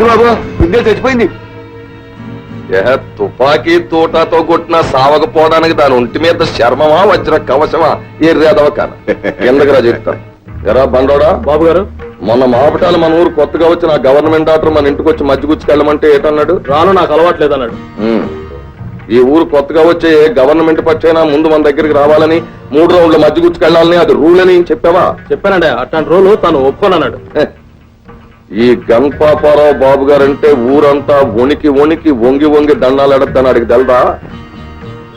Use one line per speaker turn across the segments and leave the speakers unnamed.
అయింది బాబు విద్య చచ్చిపోయింది
ఏ తుపాకీ తోటతో కొట్టిన సావకపోవడానికి దాని ఒంటి మీద శర్మమా వజ్ర కవచమా? ఎర్రేదవ కాన కిందకి చెప్తాను ఎరా బండోడా?
బాబు గారు.
మొన్న మాపటాలు మన ఊరు కొత్తగా వచ్చిన ఆ గవర్నమెంట్ డాక్టర్ మన ఇంటికి వచ్చి మధ్యగుచ్చుకెళ్ళమంటే ఏటన్నాడు?
రాను నాకు అలవాట్లేదు అన్నాడు
ఉమ్. ఈ ఊరు కొత్తగా వచ్చే ఏ గవర్నమెంట్ పచ్చైనా ముందు మన దగ్గరికి రావాలని మూడు రౌండ్ల మధ్యగుచ్చుకెళ్ళాలని అది రూల్ అని చెప్పావా?
చెప్పానండి అట్లాంటి రోజు తను ఒప్పుకోనన్నాడు.
హె. ఈ గణపాపారావు బాబు గారంటే ఊరంతా వణికి వణికి వంగి వంగి దండాలు ఎడద్దని అడిగి తెలదా?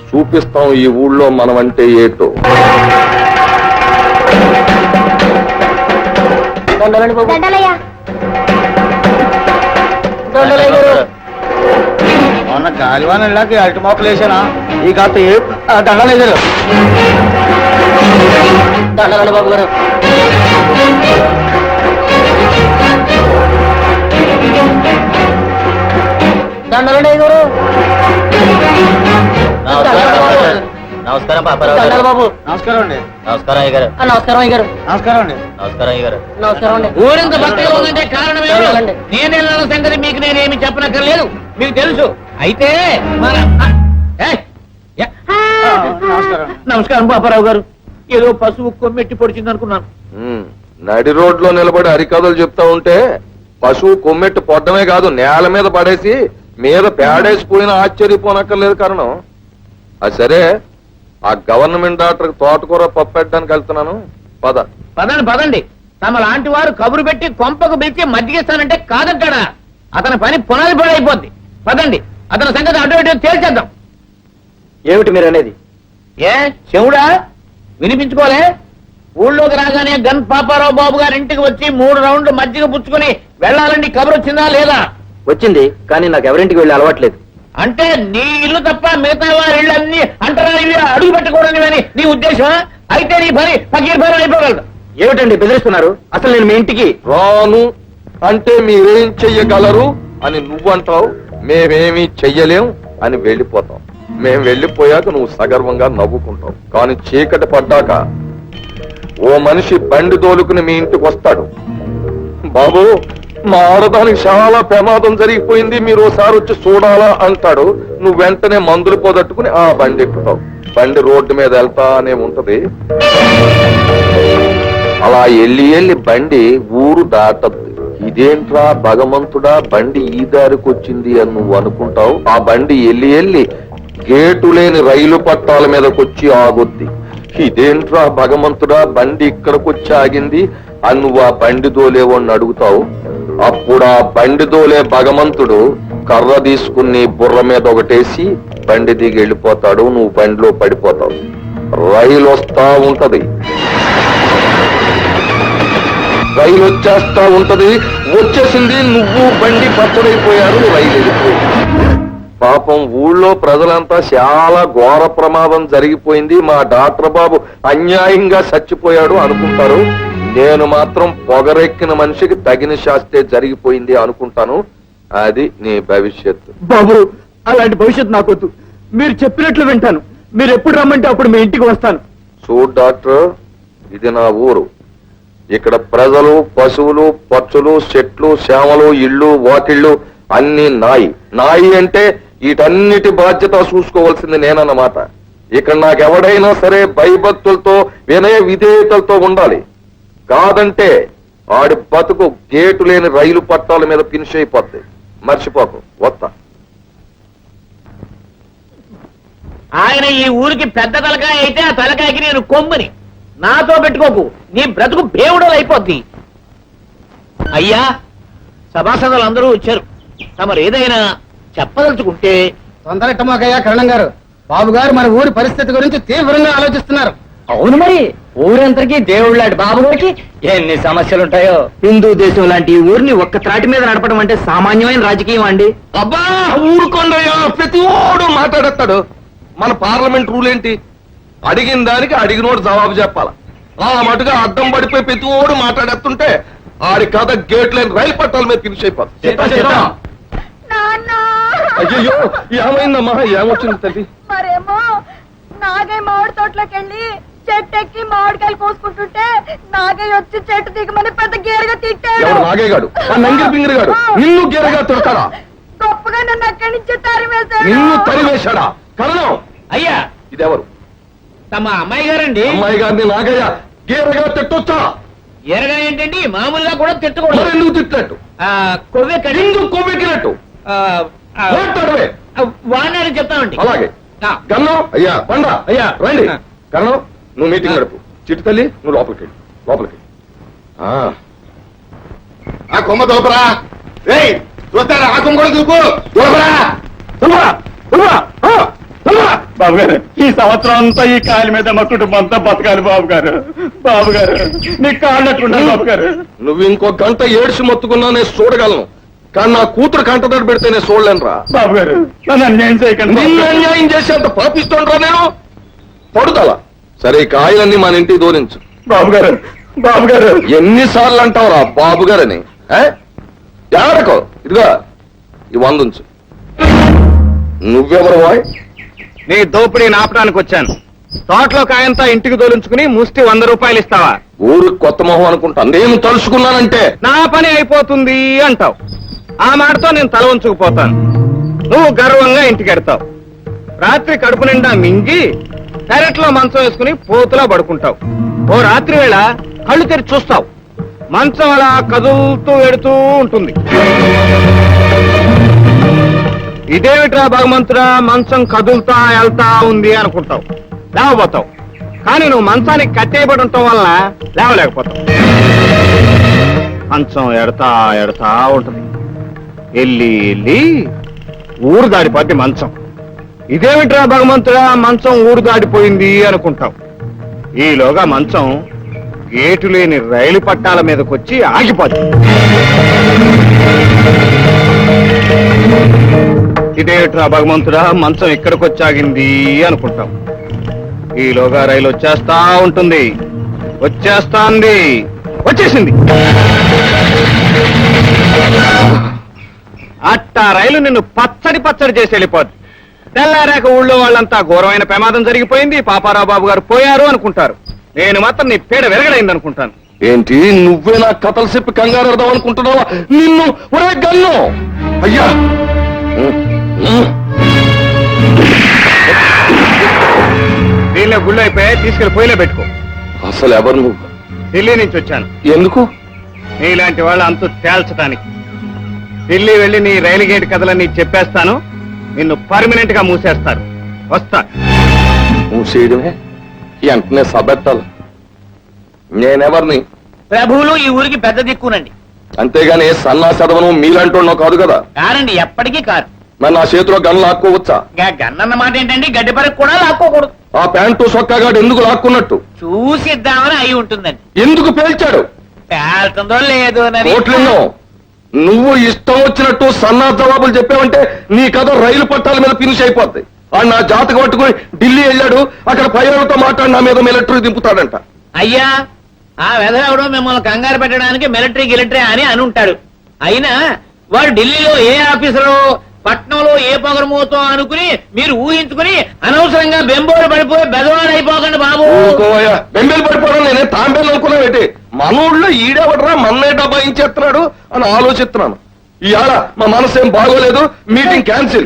చూపిస్తాం ఈ ఊళ్ళో మనమంటే ఏటో.
మొన్న గాలివాన ఇళ్ళకి అరటి మొక్కలు వేసానా? ఈ కాస్త దండలు వేసారు
దండలండి బాబు గారు. దండలండి గారు
నమస్కారం
దండాలు బాబు.
నమస్కారం. అండి
నమస్కారం అయ్య గారు.
ఆ, నమస్కారం అయ్య గారు
నమస్కారం అండి.
నమస్కారం అయ్య గారు
నమస్కారం అండి.
ఊరింత భక్తిగా ఉందంటే కారణం ఏమిటో?
దండాలండి.
నేను వెళ్ళిన సంగతి మీకు నేనేమి చెప్పనక్కర్లేదు. మీకు తెలుసు. అయితే మన!
నమస్కారం.
నమస్కారం పాపారావు గారు. ఏదో పశువు కొమ్మెట్టి పొడిచింది అనుకున్నాను.
నడి రోడ్లో నిలబడి హరికథలు చెప్తా ఉంటే పశువు కొమ్మెట్టు పొద్దమే కాదు నేల మీద పడేసి మీద పేడేసిపోయినా ఆశ్చర్యపోనక్కర్లేదు కారణం. అది సరే ఆ గవర్నమెంట్ డాక్టర్ తోటకూర పప్పు పెట్టడానికి వెళ్తున్నాను. పద.
పదండి పదండి. తమ లాంటి వారు కబురు పెట్టి కొంపకు పిలిచి మజ్జిగిస్తానంటే కాదంటాడా అతని పని పునాది పడి అయిపోద్ది. పదండి అతని సంగతి అటు ఇటు తేల్చేద్దాం.
ఏమిటి మీరు అనేది?
ఏ? చెవుడా? వినిపించుకోలే? ఊళ్ళోకి రాగానే గన్ పాపారావు బాబు గారి ఇంటికి వచ్చి మూడు రౌండ్లు మజ్జిగ పుచ్చుకొని వెళ్ళాలని కబురు వచ్చిందా లేదా?
వచ్చింది కానీ నాకు ఎవరింటికి వెళ్ళి అలవాట్లేదు.
అంటే నీ ఇల్లు తప్ప మిగతా వారి ఇళ్ళన్నీ అంటరా ఇల్లు అడుగు పెట్టకూడనివని నీ ఉద్దేశమా? అయితే నీ పని పకీర్ పని అయిపోగలదు.
ఏమిటండి బెదిరిస్తున్నారు? అసలు నేను మీ ఇంటికి?
రాను. అంటే మీరేం చెయ్యగలరు అని నువ్వంటావు మేమేమీ చెయ్యలేం అని వెళ్ళిపోతాం. మేం వెళ్ళిపోయాక నువ్వు సగర్వంగా నవ్వుకుంటావు. కానీ చీకటి పడ్డాక ఓ మనిషి బండి దోలుకుని మీ ఇంటికి వస్తాడు. బాబు మా ఆడదానికి చాలా ప్రమాదం జరిగిపోయింది. మీరు ఒకసారి వచ్చి చూడాలా అంటాడు. నువ్వు వెంటనే మందులు పోదట్టుకుని ఆ బండి ఎక్కుతావు. బండి రోడ్డు మీద వెళ్తానే ఉంటది. అలా ఎల్లి ఎల్లి బండి ఊరు దాటద్దు. ఇదేంట్రా భగవంతుడా బండి ఈ దారికి వచ్చింది అని నువ్వు అనుకుంటావు? ఆ బండి ఎల్లి ఎల్లి గేటు లేని రైలు పట్టాల మీదకొచ్చి ఆగొద్ది. ఇదేంట్రా భగవంతుడా బండి ఇక్కడికొచ్చి ఆగింది అని నువ్వు ఆ బండి తోలేవో అడుగుతావు? అప్పుడు ఆ బండి తోలే భగవంతుడు కర్ర తీసుకుని బుర్ర మీద ఒకటేసి బండి దిగి వెళ్ళిపోతాడు నువ్వు బండిలో పడిపోతావు. రైలు వస్తా ఉంటది. రైలు వచ్చేస్తా ఉంటది. వచ్చేసింది నువ్వు బండి పచ్చడైపోయారు రైలు వెళ్ళిపోయింది. పాపం ఊళ్ళో ప్రజలంతా చాలా ఘోర ప్రమాదం జరిగిపోయింది. మా డాక్టర్ బాబు అన్యాయంగా చచ్చిపోయాడు అనుకుంటారు. నేను మాత్రం పొగరెక్కిన మనిషికి తగిన శాస్తే జరిగిపోయింది అనుకుంటాను. అది నీ భవిష్యత్తు.
బాబు అలాంటి భవిష్యత్తు నాకొద్దు మీరు చెప్పినట్లు వింటాను. మీరు ఎప్పుడు రమ్మంటే అప్పుడు మీ ఇంటికి వస్తాను.
చూడు డాక్టర్ ఇది నా ఊరు. ఇక్కడ ప్రజలు పశువులు పచ్చులు చెట్లు చేమలు ఇళ్ళు వాకిళ్ళు అన్ని నాయి. నాయి అంటే వీటన్నిటి బాధ్యత చూసుకోవాల్సింది నేనన్నమాట. ఇక్కడ నాకెవడైనా సరే భయభక్తులతో వినయ విధేయతలతో ఉండాలి. కాదంటే ఆడి బతుకు గేటు లేని రైలు పట్టాల మీద ఫినిష్ అయిపోద్ది. మర్చిపోకు. వస్తా
ఆయన ఈ ఊరికి పెద్ద తలకాయ అయితే ఆ తలకాయకి నేను కొమ్మని. నాతో పెట్టుకోకు. నీ బ్రతుకు బేవుడలు అయిపోద్ది. అయ్యా సభాసదులు అందరూ వచ్చారు. తమరు ఏదైనా చెప్పదలుచుకుంటే
తొందరట్టమాకయ్యా కరణం గారు. బాబు గారు మన ఊరి పరిస్థితి గురించి తీవ్రంగా ఆలోచిస్తున్నారు. అవును మరి. ఊరంతరికి దేవుడు లాంటి బాబు గారికి ఎన్ని సమస్యలు ఉంటాయో హిందూ దేశం లాంటి ఈ ఊరిని ఒక్క త్రాటి మీద నడపడం అంటే సామాన్యమైన రాజకీయం అండి.
అబ్బా ఊరుకోండయ్యా ప్రతి ఓడు మాట్లాడేస్తాడు. మన పార్లమెంట్ రూల్ ఏంటి? అడిగిన దానికి అడిగినోడు జవాబు చెప్పాల? ఆ మటుగా అడ్డం పడిపోయి ప్రతి ఓడు మాట్లాడేస్తుంటే ఆడి కథ గేట్ లేని రైలు పట్టాల మీద ఫినిష్ అయిపోతుంది అయ్యో ఏమైందమ్మా? ఏమొచ్చింది తల్లి?
మరేమో నాగే మామిడి తోటలోకి వెళ్ళి చెట్టు
ఎక్కి మామిడికాయలు కోసుకుంటుంటే నాగయ్య వచ్చి చెట్టు దిగమని పెద్ద గేరుగా తిట్టాడు.
నాగేగాడు నిన్ను గేరగా తిడతాడా?
గొప్పగా నన్ను అక్కడి నుంచి తరిమేశాడు
నిన్ను తరివేశాడా కరణం!
అయ్యా!
ఇదెవరు?
తమ అమ్మాయి గారండి.
అమ్మాయి గారిని నాగయ్య గేరగా తిట్టొచ్చా?
ఎరగా ఏంటండి? మామూలుగా కూడా తిట్టకూడదు.
మరి ఎందుకు తిట్టినట్టు?
ఆ, కొవ్వే కడి
ఎందుకు కొవ్వెక్కినట్టు?
వాడినారని చెప్తామండి.
అలాగే. గన్నం అయ్యా బండ
అయ్యా.
రండి.
ఆ.
నువ్వు మీటింగ్
ఆ.
గడుపు చిట్టు తల్లి నువ్వు లోపలికి వెళ్ళు. లోపలికి ఆ.
ఆ కొమ్మ దొలపరా ఏయ్ చూస్తారా? ఆ కొమ్మ కూడా
ఆ, తుమ్మరా.
బాబు గారు ఈ సంవత్సరం అంతా ఈ కాలి మీద మా కుటుంబం అంతా బతకాలి బాబు గారు బాబు గారు నీ కాళ్ళు అట్లున్నారు బాబు గారు
నువ్వు ఇంకో గంట ఏడ్చి మొత్తుకున్నా నేను చూడగలను. కానీ నా కూతురు కంటదడి పెడితే నేను చూడలేనురా.
బాబు గారు నన్ను అన్యాయం చేయకండి
నిన్ను. అన్యాయం చేసేంత పాపిస్తుండ్రా నేను? పడుదల. సరే ఈ కాయలన్నీ మన ఇంటికి దూరించు
బాబు గారు బాబు గారు
ఎన్నిసార్లు అంటావురా బాబు గారని ఎవరకో ఇదిగో ఈ వందుంచు. నువ్వెవరు బాయ్?
నీ దోపిడీ నాపడానికి వచ్చాను. తోటలో కాయంతా ఇంటికి తోలించుకుని ముష్టి వంద రూపాయలు ఇస్తావా?
ఊరికి కొత్త మొహం అనుకుంటా. నేను తలుచుకున్నానంటే.
నా పని అయిపోతుంది అంటావు. ఆ మాటతో నేను తల ఉంచుకుపోతాను నువ్వు గర్వంగా ఇంటికి ఎడతావు. రాత్రి కడుపు నిండా మింగి పెరట్లో మంచం వేసుకుని పోతులా పడుకుంటావు. ఓ రాత్రి వేళ కళ్ళు తెరిచి చూస్తావు. మంచం అలా కదులుతూ వెడుతూ ఉంటుంది. ఇదేమిట్రా భగవంతుడా మంచం కదులుతా వెళ్తా ఉంది అనుకుంటావు. లేవబోతావు. కానీ నువ్వు మంచానికి కట్టేయబడి ఉండటం వలన లేవలేకపోతావు. మంచం ఎడతా ఎడతా ఉంటుంది. ఎల్లి ఎల్లి ఊరు దాడిపోద్ది మంచం. ఇదేమిట్రా భగవంతుడా మంచం ఊరు దాటిపోయింది అనుకుంటాం ఈలోగా మంచం గేటు లేని రైలు పట్టాల మీదకొచ్చి ఆగిపోతుంది ఇదేమిట్రా భగవంతుడా మంచం ఇక్కడికొచ్చాగింది అనుకుంటాం ఈలోగా రైలు వచ్చేస్తా ఉంటుంది. వచ్చేస్తాంది. వచ్చేసింది. అట్టా రైలు నిన్ను పచ్చడి పచ్చడి చేసి వెళ్ళిపోద్ది. తెల్లారాక ఊళ్ళో వాళ్ళంతా ఘోరమైన ప్రమాదం జరిగిపోయింది. పాపారావు బాబు గారు పోయారు అనుకుంటారు. నేను మాత్రం నీ పీడ విరగడైంది అనుకుంటాను.
ఏంటి? నువ్వే నా కథలు చెప్పి కంగారు పెడదాం అనుకుంటున్నావా? నిన్ను ఒరే గన్ను! అయ్యా.
దీనిలో గుళ్ళు అయిపోయి తీసుకెళ్ళి పొయ్యిలో పెట్టుకో.
అసలు ఎవరు నువ్వు?
ఢిల్లీ నుంచి వచ్చాను.
ఎందుకు?
నీలాంటి వాళ్ళ అంతు తేల్చటానికి. ఢిల్లీ వెళ్ళి నీ రైలు గేట్ కథలన్నీ చెప్పేస్తాను. నిన్ను పర్మనెంట్గా మూసేస్తారు. వస్తా.
చేయడమే వెంటనే సబెట్టాలి. నేనెవరిని?
ప్రభువులు ఈ ఊరికి పెద్ద దిక్కునండి.
అంతేగాని సన్నా చదవను మీలాంటి కాదు కదా?
కారండి ఎప్పటికీ కారు.
మరి నా చేతిలో గన్ లాక్కోవచ్చా?
గా గన్నన్న మాట ఏంటండి? గడ్డి పరకు కూడా లాక్కోకూడదు.
ఆ ప్యాంటు సొక్కగాడు ఎందుకు లాక్కున్నట్టు?
చూసిద్దామని అయి ఉంటుందండి.
ఎందుకు పేల్చాడు?
పేలుతుందో లేదో
నువ్వు ఇష్టం వచ్చినట్టు సన్నా జవాబులు చెప్పావంటే నీ కథ రైలు పట్టాల మీద ఫినిష్ అయిపోద్ది. ఆ నా జాతక పట్టుకుని ఢిల్లీ వెళ్ళాడు అక్కడ పైలతో మాట్లాడి నా మీద మిలిటరీ దింపుతాడంట.
అయ్యా ఆ వెధవడు మిమ్మల్ని కంగారు పెట్టడానికి మిలిటరీ గిలిటరీ అని అని ఉంటాడు అయినా వాడు ఢిల్లీలో ఏ ఆఫీసరు పట్నంలో ఏ పొగరమోతో అనుకుని మీరు ఊహించుకుని అనవసరంగా బెంబోలు పడిపోయి బెదవాడు అయిపోకండి బాబు
బెంబేలు పడిపోవడం నేనే తాంబేలు అనుకున్నావేంటి? మన ఊళ్ళో ఈడేవడరా మన్నే డబాయించేస్తున్నాడు అని ఆలోచిస్తున్నాను. ఇవాళ మా మనసు ఏం బాగోలేదు మీటింగ్. క్యాన్సిల్